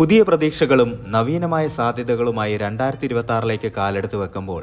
പുതിയ പ്രതീക്ഷകളും നവീനമായ സാധ്യതകളുമായി രണ്ടായിരത്തി ഇരുപത്തി ആറിലേക്ക് കാലെടുത്ത് വെക്കുമ്പോൾ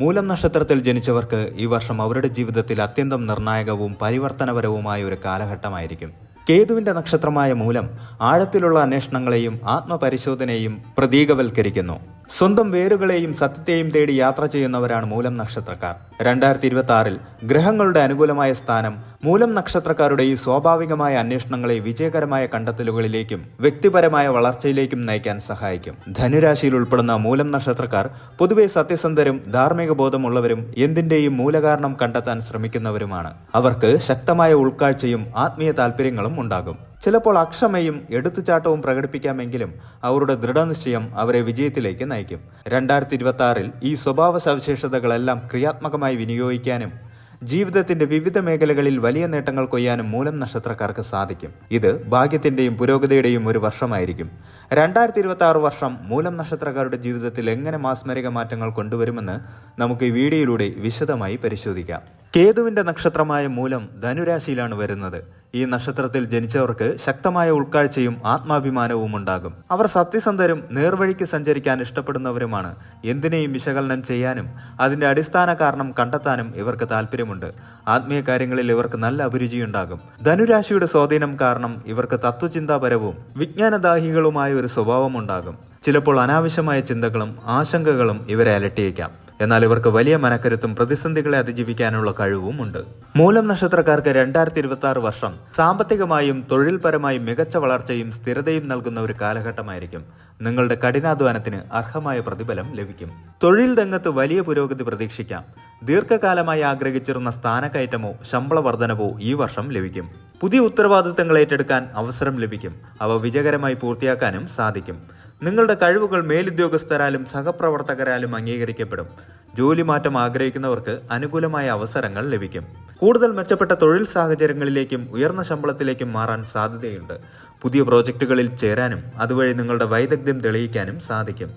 മൂലം നക്ഷത്രത്തിൽ ജനിച്ചവർക്ക് ഈ വർഷം അവരുടെ ജീവിതത്തിൽ അത്യന്തം നിർണായകവും പരിവർത്തനപരവുമായ ഒരു കാലഘട്ടമായിരിക്കും. കേതുവിന്റെ നക്ഷത്രമായ മൂലം ആഴത്തിലുള്ള അന്വേഷണങ്ങളെയും ആത്മപരിശോധനയെയും പ്രതീകവൽക്കരിക്കുന്നു. സ്വന്തം വേരുകളെയും സത്യത്തെയും തേടി യാത്ര ചെയ്യുന്നവരാണ് മൂലം നക്ഷത്രക്കാർ. രണ്ടായിരത്തി ഇരുപത്തി ആറിൽ ഗ്രഹങ്ങളുടെ അനുകൂലമായ സ്ഥാനം മൂലം നക്ഷത്രക്കാരുടെ ഈ സ്വാഭാവികമായ അന്വേഷണങ്ങളെ വിജയകരമായ കണ്ടെത്തലുകളിലേക്കും വ്യക്തിപരമായ വളർച്ചയിലേക്കും നയിക്കാൻ സഹായിക്കും. ധനുരാശിയിൽ ഉൾപ്പെടുന്ന മൂലം നക്ഷത്രക്കാർ പൊതുവെ സത്യസന്ധരും ധാർമ്മിക ബോധമുള്ളവരും എന്തിന്റെയും മൂലകാരണം കണ്ടെത്താൻ ശ്രമിക്കുന്നവരുമാണ്. അവർക്ക് ശക്തമായ ഉൾക്കാഴ്ചയും ആത്മീയ താല്പര്യങ്ങളും ഉണ്ടാകും. ചിലപ്പോൾ അക്ഷമയും എടുത്തുചാട്ടവും പ്രകടിപ്പിക്കാമെങ്കിലും അവരുടെ ദൃഢനിശ്ചയം അവരെ വിജയത്തിലേക്ക് നയിക്കും. രണ്ടായിരത്തി ഇരുപത്തി ആറിൽ ഈ സ്വഭാവ സവിശേഷതകളെല്ലാം ക്രിയാത്മകമായി വിനിയോഗിക്കാനും ജീവിതത്തിന്റെ വിവിധ മേഖലകളിൽ വലിയ നേട്ടങ്ങൾ കൊയ്യാനും മൂലം നക്ഷത്രക്കാർക്ക് സാധിക്കും. ഇത് ഭാഗ്യത്തിന്റെയും പുരോഗതിയുടെയും ഒരു വർഷമായിരിക്കും. രണ്ടായിരത്തി ഇരുപത്തി ആറ് വർഷം മൂലം നക്ഷത്രക്കാരുടെ ജീവിതത്തിൽ എങ്ങനെ മാസ്മരിക മാറ്റങ്ങൾ കൊണ്ടുവരുമെന്ന് നമുക്ക് ഈ വീഡിയോയിലൂടെ വിശദമായി പരിശോധിക്കാം. കേതുവിന്റെ നക്ഷത്രമായ മൂലം ധനുരാശിയിലാണ് വരുന്നത്. ഈ നക്ഷത്രത്തിൽ ജനിച്ചവർക്ക് ശക്തമായ ഉൾക്കാഴ്ചയും ആത്മാഭിമാനവും ഉണ്ടാകും. അവർ സത്യസന്ധരും നേർവഴിക്ക് സഞ്ചരിക്കാൻ ഇഷ്ടപ്പെടുന്നവരുമാണ്. എന്തിനേയും വിശകലനം ചെയ്യാനും അതിന്റെ അടിസ്ഥാന കാരണം കണ്ടെത്താനും ഇവർക്ക് താല്പര്യമുണ്ട് ആത്മീയ കാര്യങ്ങളിൽ ഇവർക്ക് നല്ല അഭിരുചിയുണ്ടാകും. ധനുരാശിയുടെ സ്വാധീനം കാരണം ഇവർക്ക് തത്വചിന്താപരവും വിജ്ഞാനദാഹികളുമായ ഒരു സ്വഭാവം ഉണ്ടാകും. ചിലപ്പോൾ അനാവശ്യമായ ചിന്തകളും ആശങ്കകളും ഇവരെ അലട്ടിയേക്കാം. എന്നാൽ ഇവർക്ക് വലിയ മനക്കരുത്തും പ്രതിസന്ധികളെ അതിജീവിക്കാനുള്ള കഴിവും ഉണ്ട്. മൂലം നക്ഷത്രക്കാർക്ക് രണ്ടായിരത്തി ഇരുപത്തി വർഷം സാമ്പത്തികമായും തൊഴിൽപരമായും മികച്ച വളർച്ചയും സ്ഥിരതയും നൽകുന്ന ഒരു കാലഘട്ടമായിരിക്കും. നിങ്ങളുടെ കഠിനാധ്വാനത്തിന് അർഹമായ പ്രതിഫലം ലഭിക്കും. തൊഴിൽ രംഗത്ത് വലിയ പുരോഗതി പ്രതീക്ഷിക്കാം. ദീർഘകാലമായി ആഗ്രഹിച്ചിരുന്ന സ്ഥാനക്കയറ്റമോ ശമ്പള വർധനവോ ഈ വർഷം ലഭിക്കും. പുതിയ ഉത്തരവാദിത്തങ്ങൾ ഏറ്റെടുക്കാൻ അവസരം ലഭിക്കും. അവ വിജയകരമായി പൂർത്തിയാക്കാനും സാധിക്കും. നിങ്ങളുടെ കഴിവുകൾ മേലുദ്യോഗസ്ഥരാലും സഹപ്രവർത്തകരാലും അംഗീകരിക്കപ്പെടും. ജോലി മാറ്റം ആഗ്രഹിക്കുന്നവർക്ക് അനുകൂലമായ അവസരങ്ങൾ ലഭിക്കും. കൂടുതൽ മെച്ചപ്പെട്ട തൊഴിൽ സാഹചര്യങ്ങളിലേക്കും ഉയർന്ന ശമ്പളത്തിലേക്കും മാറാൻ സാധ്യതയുണ്ട്. പുതിയ പ്രോജക്റ്റുകളിൽ ചേരാനും അതുവഴി നിങ്ങളുടെ വൈദഗ്ധ്യം തെളിയിക്കാനും സാധിക്കും.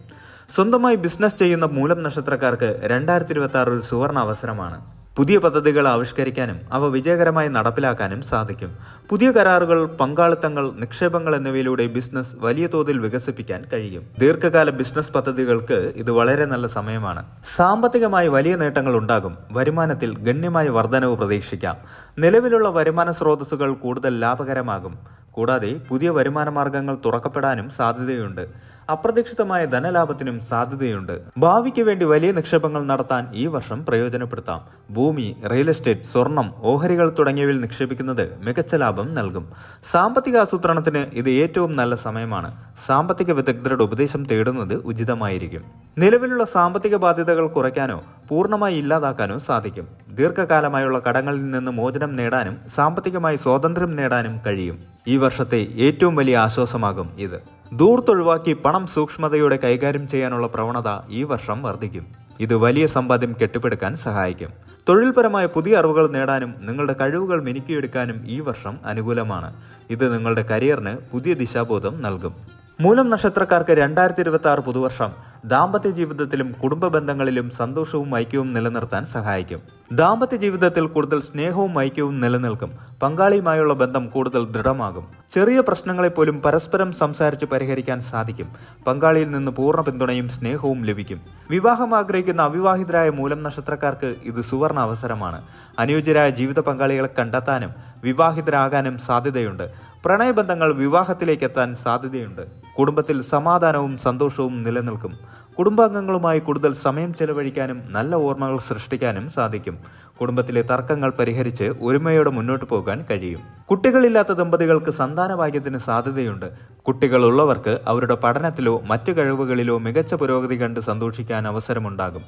സ്വന്തമായി ബിസിനസ് ചെയ്യുന്ന മൂലം നക്ഷത്രക്കാർക്ക് രണ്ടായിരത്തി ഇരുപത്തി ഒരു സുവർണ അവസരമാണ്. പുതിയ പദ്ധതികൾ ആവിഷ്കരിക്കാനും അവ വിജയകരമായി നടപ്പിലാക്കാനും സാധിക്കും. പുതിയ കരാറുകൾ പങ്കാളിത്തങ്ങൾ നിക്ഷേപങ്ങൾ എന്നിവയിലൂടെ ബിസിനസ് വലിയ തോതിൽ വികസിപ്പിക്കാൻ കഴിയും. ദീർഘകാല ബിസിനസ് പദ്ധതികൾക്ക് ഇത് വളരെ നല്ല സമയമാണ്. സാമ്പത്തികമായി വലിയ നേട്ടങ്ങൾ ഉണ്ടാകും. വരുമാനത്തിൽ ഗണ്യമായ വർധനവ് പ്രതീക്ഷിക്കാം. നിലവിലുള്ള വരുമാന സ്രോതസ്സുകൾ കൂടുതൽ ലാഭകരമാകും. കൂടാതെ പുതിയ വരുമാന മാർഗങ്ങൾ തുറക്കപ്പെടാനും സാധ്യതയുണ്ട്. അപ്രതീക്ഷിതമായ ധനലാഭത്തിനും സാധ്യതയുണ്ട്. ഭാവിക്ക് വേണ്ടി വലിയ നിക്ഷേപങ്ങൾ നടത്താൻ ഈ വർഷം പ്രയോജനപ്പെടുത്താം. ഭൂമി റിയൽ എസ്റ്റേറ്റ് സ്വർണം ഓഹരികൾ തുടങ്ങിയവയിൽ നിക്ഷേപിക്കുന്നത് മികച്ച ലാഭം നൽകും. സാമ്പത്തിക ആസൂത്രണത്തിന് ഇത് ഏറ്റവും നല്ല സമയമാണ്. സാമ്പത്തിക വിദഗ്ധരുടെ ഉപദേശം തേടുന്നത് ഉചിതമായിരിക്കും. നിലവിലുള്ള സാമ്പത്തിക ബാധ്യതകൾ കുറയ്ക്കാനോ പൂർണമായി ഇല്ലാതാക്കാനോ സാധിക്കും. ദീർഘകാലമായുള്ള കടങ്ങളിൽ നിന്ന് മോചനം നേടാനും സാമ്പത്തികമായി സ്വാതന്ത്ര്യം നേടാനും കഴിയും. ഈ വർഷത്തെ ഏറ്റവും വലിയ ആശ്വാസമാകും ഇത്. ദൂർത്തൊഴിവാക്കി പണം സൂക്ഷ്മതയോടെ കൈകാര്യം ചെയ്യാനുള്ള പ്രവണത ഈ വർഷം വർദ്ധിക്കും. ഇത് വലിയ സമ്പാദ്യം കെട്ടിപ്പടുക്കാൻ സഹായിക്കും. തൊഴിൽപരമായ പുതിയ അറിവുകൾ നേടാനും നിങ്ങളുടെ കഴിവുകൾ മിനുക്കിയെടുക്കാനും ഈ വർഷം അനുകൂലമാണ്. ഇത് നിങ്ങളുടെ കരിയറിന് പുതിയ ദിശാബോധം നൽകും. മൂലം നക്ഷത്രക്കാർക്ക് രണ്ടായിരത്തി ഇരുപത്തി ആറ് പുതുവർഷം ദാമ്പത്യ ജീവിതത്തിലും കുടുംബ ബന്ധങ്ങളിലും സന്തോഷവും ഐക്യവും നിലനിർത്താൻ സഹായിക്കും. ദാമ്പത്യ ജീവിതത്തിൽ കൂടുതൽ സ്നേഹവും ഐക്യവും നിലനിൽക്കും. പങ്കാളിയുമായുള്ള ബന്ധം കൂടുതൽ ദൃഢമാകും. ചെറിയ പ്രശ്നങ്ങളെ പോലും പരസ്പരം സംസാരിച്ച് പരിഹരിക്കാൻ സാധിക്കും. പങ്കാളിയിൽ നിന്ന് പൂർണ പിന്തുണയും സ്നേഹവും ലഭിക്കും. വിവാഹം ആഗ്രഹിക്കുന്ന അവിവാഹിതരായ മൂലം നക്ഷത്രക്കാർക്ക് ഇത് സുവർണ അവസരമാണ്. അനുയോജ്യരായ ജീവിത പങ്കാളികളെ കണ്ടെത്താനും വിവാഹിതരാകാനും സാധ്യതയുണ്ട്. പ്രണയബന്ധങ്ങൾ വിവാഹത്തിലേക്ക് എത്താൻ സാധ്യതയുണ്ട്. കുടുംബത്തിൽ സമാധാനവും സന്തോഷവും നിലനിൽക്കും. കുടുംബാംഗങ്ങളുമായി കൂടുതൽ സമയം ചെലവഴിക്കാനും നല്ല ഓർമ്മകൾ സൃഷ്ടിക്കാനും സാധിക്കും. കുടുംബത്തിലെ തർക്കങ്ങൾ പരിഹരിച്ച് ഒരുമയോടെ മുന്നോട്ട് പോകാൻ കഴിയും. കുട്ടികളില്ലാത്ത ദമ്പതികൾക്ക് സന്താനഭാഗ്യത്തിന് സാധ്യതയുണ്ട്. കുട്ടികളുള്ളവർക്ക് അവരുടെ പഠനത്തിലോ മറ്റു കഴിവുകളിലോ മികച്ച പുരോഗതി കണ്ട് സന്തോഷിക്കാൻ അവസരമുണ്ടാകും.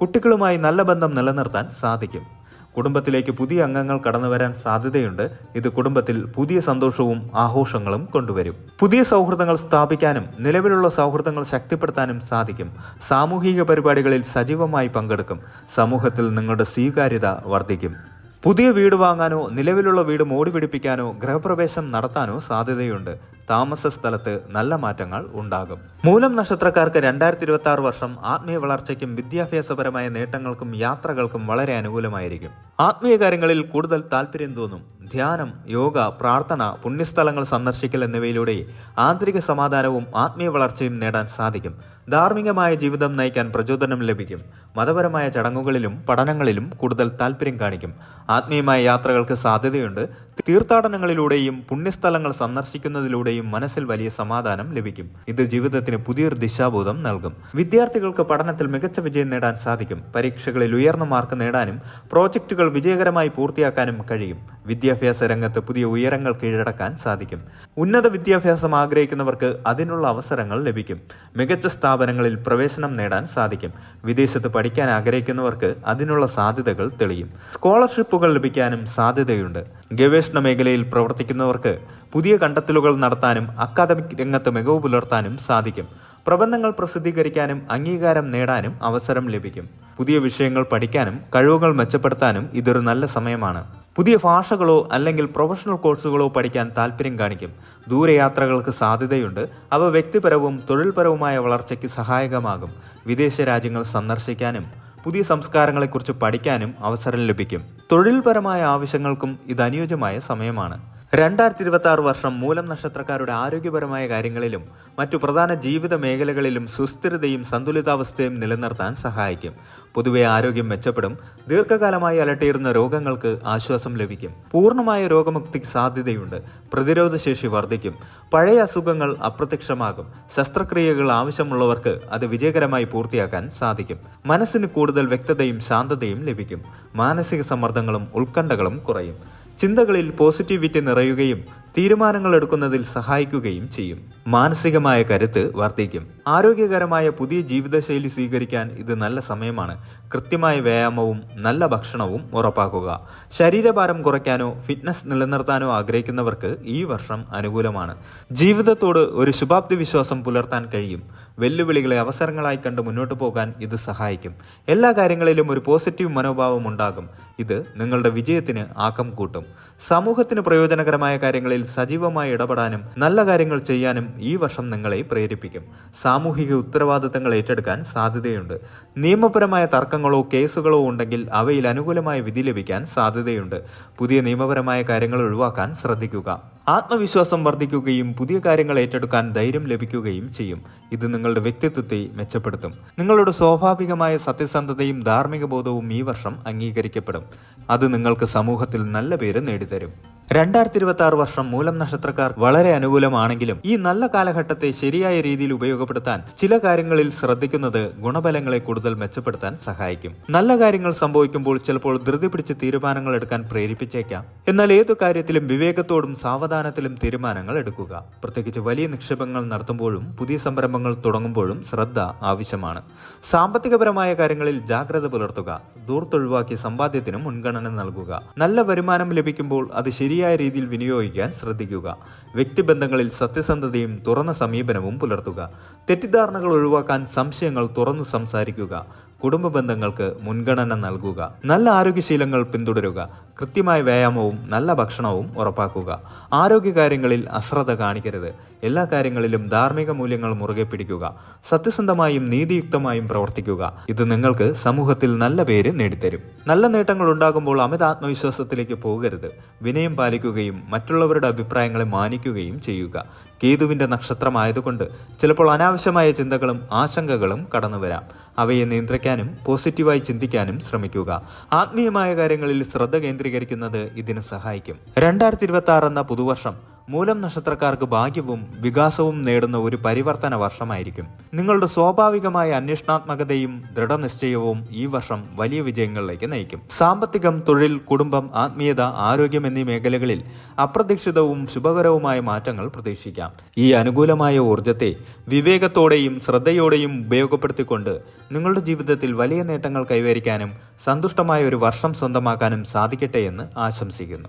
കുട്ടികളുമായി നല്ല ബന്ധം നിലനിർത്താൻ സാധിക്കും. കുടുംബത്തിലേക്ക് പുതിയ അംഗങ്ങൾ കടന്നു വരാൻ സാധ്യതയുണ്ട്. ഇത് കുടുംബത്തിൽ പുതിയ സന്തോഷവും ആഘോഷങ്ങളും കൊണ്ടുവരും. പുതിയ സൗഹൃദങ്ങൾ സ്ഥാപിക്കാനും നിലവിലുള്ള സൗഹൃദങ്ങൾ ശക്തിപ്പെടുത്താനും സാധിക്കും. സാമൂഹിക പരിപാടികളിൽ സജീവമായി പങ്കെടുക്കും. സമൂഹത്തിൽ നിങ്ങളുടെ സ്വീകാര്യത വർദ്ധിക്കും. പുതിയ വീട് വാങ്ങാനോ നിലവിലുള്ള വീട് മോടി പിടിപ്പിക്കാനോ ഗൃഹപ്രവേശം നടത്താനോ സാധ്യതയുണ്ട്. താമസ സ്ഥലത്ത് നല്ല മാറ്റങ്ങൾ ഉണ്ടാകും. മൂലം നക്ഷത്രക്കാർക്ക് രണ്ടായിരത്തി ഇരുപത്തി ആറ് വർഷം ആത്മീയ വളർച്ചയ്ക്കും വിദ്യാഭ്യാസപരമായ നേട്ടങ്ങൾക്കും യാത്രകൾക്കും വളരെ അനുകൂലമായിരിക്കും. ആത്മീയ കാര്യങ്ങളിൽ കൂടുതൽ താല്പര്യം തോന്നും. ധ്യാനം യോഗ പ്രാർത്ഥന പുണ്യസ്ഥലങ്ങൾ സന്ദർശിക്കൽ എന്നിവയിലൂടെ ആന്തരിക സമാധാനവും ആത്മീയ വളർച്ചയും നേടാൻ സാധിക്കും. ധാർമ്മികമായ ജീവിതം നയിക്കാൻ പ്രചോദനം ലഭിക്കും. മതപരമായ ചടങ്ങുകളിലും പഠനങ്ങളിലും കൂടുതൽ താല്പര്യം കാണിക്കും. ആത്മീയമായ യാത്രകൾക്ക് സാധ്യതയുണ്ട്. തീർത്ഥാടനങ്ങളിലൂടെയും പുണ്യസ്ഥലങ്ങൾ സന്ദർശിക്കുന്നതിലൂടെയും മനസ്സിൽ വലിയ സമാധാനം ലഭിക്കും. ഇത് ജീവിതത്തിന് പുതിയൊരു ദിശാബോധം നൽകും. വിദ്യാർത്ഥികൾക്ക് പഠനത്തിൽ മികച്ച വിജയം നേടാൻ സാധിക്കും. പരീക്ഷകളിൽ ഉയർന്ന മാർക്ക് നേടാനും പ്രോജക്റ്റുകൾ വിജയകരമായി പൂർത്തിയാക്കാനും കഴിയും. വിദ്യാഭ്യാസ രംഗത്ത് പുതിയ ഉയരങ്ങൾ കീഴടക്കാൻ സാധിക്കും. ഉന്നത വിദ്യാഭ്യാസം ആഗ്രഹിക്കുന്നവർക്ക് അതിനുള്ള അവസരങ്ങൾ ലഭിക്കും. മികച്ച സ്ഥാപനങ്ങളിൽ പ്രവേശനം നേടാൻ സാധിക്കും. വിദേശത്ത് പഠിക്കാൻ ആഗ്രഹിക്കുന്നവർക്ക് അതിനുള്ള സാധ്യതകൾ തെളിയും. സ്കോളർഷിപ്പുകൾ ലഭിക്കാനും സാധ്യതയുണ്ട്. ഗവേഷണ മേഖലയിൽ പ്രവർത്തിക്കുന്നവർക്ക് പുതിയ കണ്ടെത്തലുകൾ നടത്താനും അക്കാദമിക് രംഗത്ത് മികവ് പുലർത്താനും സാധിക്കും. പ്രബന്ധങ്ങൾ പ്രസിദ്ധീകരിക്കാനും അംഗീകാരം നേടാനും അവസരം ലഭിക്കും. പുതിയ വിഷയങ്ങൾ പഠിക്കാനും കഴിവുകൾ മെച്ചപ്പെടുത്താനും ഇതൊരു നല്ല സമയമാണ്. പുതിയ ഭാഷകളോ അല്ലെങ്കിൽ പ്രൊഫഷണൽ കോഴ്സുകളോ പഠിക്കാൻ താല്പര്യം കാണിക്കും. ദൂരയാത്രകൾക്ക് സാധ്യതയുണ്ട്. അവ വ്യക്തിപരവും തൊഴിൽപരവുമായ വളർച്ചയ്ക്ക് സഹായകമാകും. വിദേശ രാജ്യങ്ങൾ സന്ദർശിക്കാനും പുതിയ സംസ്കാരങ്ങളെക്കുറിച്ച് പഠിക്കാനും അവസരം ലഭിക്കും. തൊഴിൽപരമായ ആവശ്യങ്ങൾക്കും ഇത് അനുയോജ്യമായ സമയമാണ്. രണ്ടായിരത്തി ഇരുപത്തി ആറ് വർഷം മൂലം നക്ഷത്രക്കാരുടെ ആരോഗ്യപരമായ കാര്യങ്ങളിലും മറ്റു പ്രധാന ജീവിത മേഖലകളിലും സുസ്ഥിരതയും സന്തുലിതാവസ്ഥയും നിലനിർത്താൻ സഹായിക്കും. പൊതുവെ ആരോഗ്യം മെച്ചപ്പെടും ദീർഘകാലമായി അലട്ടിയിരുന്ന രോഗങ്ങൾക്ക് ആശ്വാസം ലഭിക്കും. പൂർണമായ രോഗമുക്തിക്ക് സാധ്യതയുണ്ട് പ്രതിരോധശേഷി വർദ്ധിക്കും പഴയ അസുഖങ്ങൾ അപ്രത്യക്ഷമാകും ശസ്ത്രക്രിയകൾ ആവശ്യമുള്ളവർക്ക് അത് വിജയകരമായി പൂർത്തിയാക്കാൻ സാധിക്കും. മനസ്സിന് കൂടുതൽ വ്യക്തതയും ശാന്തതയും ലഭിക്കും മാനസിക സമ്മർദ്ദങ്ങളും ഉത്കണ്ഠകളും കുറയും. ചിന്തകളിൽ പോസിറ്റിവിറ്റി നിറയുകയും തീരുമാനങ്ങൾ എടുക്കുന്നതിൽ സഹായിക്കുകയും ചെയ്യും. മാനസികമായ കരുത്ത് വർദ്ധിക്കും. ആരോഗ്യകരമായ പുതിയ ജീവിതശൈലി സ്വീകരിക്കാൻ ഇത് നല്ല സമയമാണ്. കൃത്യമായ വ്യായാമവും നല്ല ഭക്ഷണവും ഉറപ്പാക്കുക. ശരീരഭാരം കുറയ്ക്കാനോ ഫിറ്റ്നസ് നിലനിർത്താനോ ആഗ്രഹിക്കുന്നവർക്ക് ഈ വർഷം അനുകൂലമാണ്. ജീവിതത്തോട് ഒരു ശുഭാപ്തി വിശ്വാസം പുലർത്താൻ കഴിയും. വെല്ലുവിളികളെ അവസരങ്ങളായി കണ്ട് മുന്നോട്ട് പോകാൻ ഇത് സഹായിക്കും. എല്ലാ കാര്യങ്ങളിലും ഒരു പോസിറ്റീവ് മനോഭാവം ഉണ്ടാകും. ഇത് നിങ്ങളുടെ വിജയത്തിന് ആക്കം കൂട്ടും. സമൂഹത്തിന് പ്രയോജനകരമായ കാര്യങ്ങളിൽ സജീവമായി ഇടപെടാനും നല്ല കാര്യങ്ങൾ ചെയ്യാനും ഈ വർഷം നിങ്ങളെ പ്രേരിപ്പിക്കും. സാമൂഹിക ഉത്തരവാദിത്തങ്ങൾ ഏറ്റെടുക്കാൻ സാധ്യതയുണ്ട്. നിയമപരമായ തർക്കങ്ങളോ കേസുകളോ ഉണ്ടെങ്കിൽ അവയിൽ അനുകൂലമായ വിധി ലഭിക്കാൻ സാധ്യതയുണ്ട്. പുതിയ നിയമപരമായ കാര്യങ്ങൾ ഒഴിവാക്കാൻ ശ്രദ്ധിക്കുക. ആത്മവിശ്വാസം വർദ്ധിക്കുകയും പുതിയ കാര്യങ്ങൾ ഏറ്റെടുക്കാൻ ധൈര്യം ലഭിക്കുകയും ചെയ്യും. ഇത് നിങ്ങളുടെ വ്യക്തിത്വത്തെ മെച്ചപ്പെടുത്തും. നിങ്ങളുടെ സ്വാഭാവികമായ സത്യസന്ധതയും ധാർമ്മിക ബോധവും ഈ വർഷം അംഗീകരിക്കപ്പെടും. അത് നിങ്ങൾക്ക് സമൂഹത്തിൽ നല്ല പേര് നേടിത്തരും. രണ്ടായിരത്തി ഇരുപത്തി ആറ് വർഷം മൂലം നക്ഷത്രക്കാർ വളരെ അനുകൂലമാണെങ്കിലും ഈ നല്ല കാലഘട്ടത്തെ ശരിയായ രീതിയിൽ ഉപയോഗപ്പെടുത്താൻ ചില കാര്യങ്ങളിൽ ശ്രദ്ധിക്കുന്നത് ഗുണഫലങ്ങളെ കൂടുതൽ മെച്ചപ്പെടുത്താൻ സഹായിക്കും. നല്ല കാര്യങ്ങൾ സംഭവിക്കുമ്പോൾ ചിലപ്പോൾ ധൃതി പിടിച്ച് തീരുമാനങ്ങൾ എടുക്കാൻ പ്രേരിപ്പിച്ചേക്കാം. എന്നാൽ ഏതു കാര്യത്തിലും വിവേകത്തോടും സാവധാനത്തിലും തീരുമാനങ്ങൾ എടുക്കുക. പ്രത്യേകിച്ച് വലിയ നിക്ഷേപങ്ങൾ നടത്തുമ്പോഴും പുതിയ സംരംഭങ്ങൾ തുടങ്ങുമ്പോഴും ശ്രദ്ധ ആവശ്യമാണ്. സാമ്പത്തികപരമായ കാര്യങ്ങളിൽ ജാഗ്രത പുലർത്തുക. ദൂർത്തൊഴിവാക്കി സമ്പാദ്യത്തിന് മുൻഗണന നൽകുക. നല്ല വരുമാനം ലഭിക്കുമ്പോൾ അത് ശരിയായ രീതിയിൽ വിനിയോഗിക്കാൻ ശ്രദ്ധിക്കുക. വ്യക്തിബന്ധങ്ങളിൽ സത്യസന്ധതയും തുറന്ന സമീപനവും പുലർത്തുക. തെറ്റിദ്ധാരണകൾ ഒഴിവാക്കാൻ സംശയങ്ങൾ തുറന്നു സംസാരിക്കുക. കുടുംബ ബന്ധങ്ങൾക്ക് മുൻഗണന നൽകുക. നല്ല ആരോഗ്യശീലങ്ങൾ പിന്തുടരുക. കൃത്യമായ വ്യായാമവും നല്ല ഭക്ഷണവും ഉറപ്പാക്കുക. ആരോഗ്യകാര്യങ്ങളിൽ അശ്രദ്ധ കാണിക്കരുത്. എല്ലാ കാര്യങ്ങളിലും ധാർമ്മിക മൂല്യങ്ങൾ മുറുകെ പിടിക്കുക. സത്യസന്ധമായും നീതിയുക്തമായും പ്രവർത്തിക്കുക. ഇത് നിങ്ങൾക്ക് സമൂഹത്തിൽ നല്ല പേര് നേടിത്തരും. നല്ല നേട്ടങ്ങൾ ഉണ്ടാകുമ്പോൾ അമിത ആത്മവിശ്വാസത്തിലേക്ക് പോകരുത്. വിനയം പാലിക്കുകയും മറ്റുള്ളവരുടെ അഭിപ്രായങ്ങളെ മാനിക്കുകയും ചെയ്യുക. കേതുവിന്റെ നക്ഷത്രമായതുകൊണ്ട് ചിലപ്പോൾ അനാവശ്യമായ ചിന്തകളും ആശങ്കകളും കടന്നുവരാം. അവയെ നിയന്ത്രിക്കാനും പോസിറ്റീവായി ചിന്തിക്കാനും ശ്രമിക്കുക. ആത്മീയമായ കാര്യങ്ങളിൽ ശ്രദ്ധ കേന്ദ്രീകരിക്കുന്നത് ഇതിന് സഹായിക്കും. രണ്ടായിരത്തി ഇരുപത്തി എന്ന പുതുവർഷം മൂലം നക്ഷത്രക്കാർക്ക് ഭാഗ്യവും വികാസവും നേടുന്ന ഒരു പരിവർത്തന വർഷമായിരിക്കും. നിങ്ങളുടെ സ്വാഭാവികമായ അന്വേഷണാത്മകതയും ദൃഢനിശ്ചയവും ഈ വർഷം വലിയ വിജയങ്ങളിലേക്ക് നയിക്കും. സാമ്പത്തികം തൊഴിൽ കുടുംബം ആത്മീയത ആരോഗ്യം എന്നീ മേഖലകളിൽ അപ്രതീക്ഷിതവും ശുഭകരവുമായ മാറ്റങ്ങൾ പ്രതീക്ഷിക്കാം. ഈ അനുകൂലമായ ഊർജത്തെ വിവേകത്തോടെയും ശ്രദ്ധയോടെയും ഉപയോഗപ്പെടുത്തിക്കൊണ്ട് നിങ്ങളുടെ ജീവിതത്തിൽ വലിയ നേട്ടങ്ങൾ കൈവരിക്കാനും സന്തുഷ്ടമായ ഒരു വർഷം സ്വന്തമാക്കാനും സാധിക്കട്ടെ എന്ന് ആശംസിക്കുന്നു.